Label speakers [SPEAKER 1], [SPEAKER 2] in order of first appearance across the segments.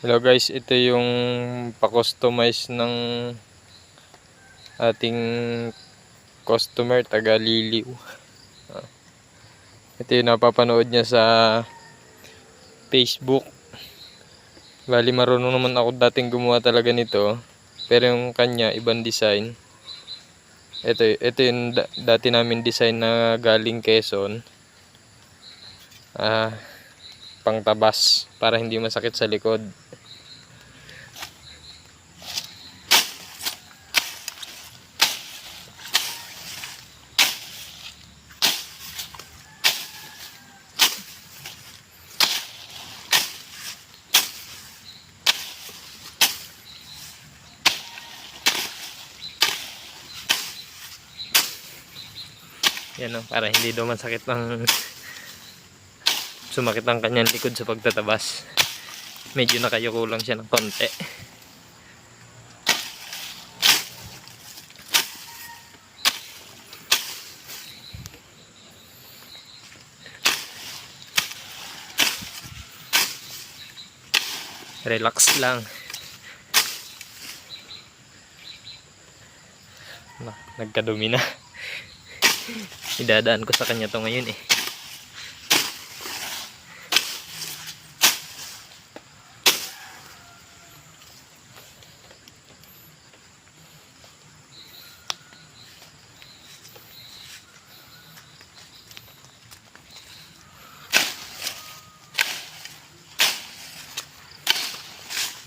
[SPEAKER 1] Hello guys, ito yung pa-customize ng ating customer taga Liliw. Ah. Ito yung napapanood niya sa Facebook. Bali marunong naman ako dating gumawa talaga nito. Pero yung kanya ibang design. Ito, ito yung da- dati namin design na galing Quezon. Ah, pangtabas para hindi masakit sa likod. Yan o, para hindi daw masakit ng sumakit ang kanyang likod sa pagtatabas. Medyo nakayuko lang siya ng konti. Relax lang. Na, nagkadumi na. Idadaan ko sa kanya to ngayon eh.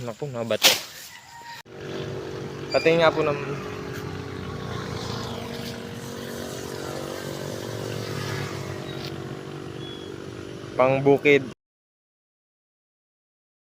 [SPEAKER 1] Naku, mga bato. Nga po ng pang bukid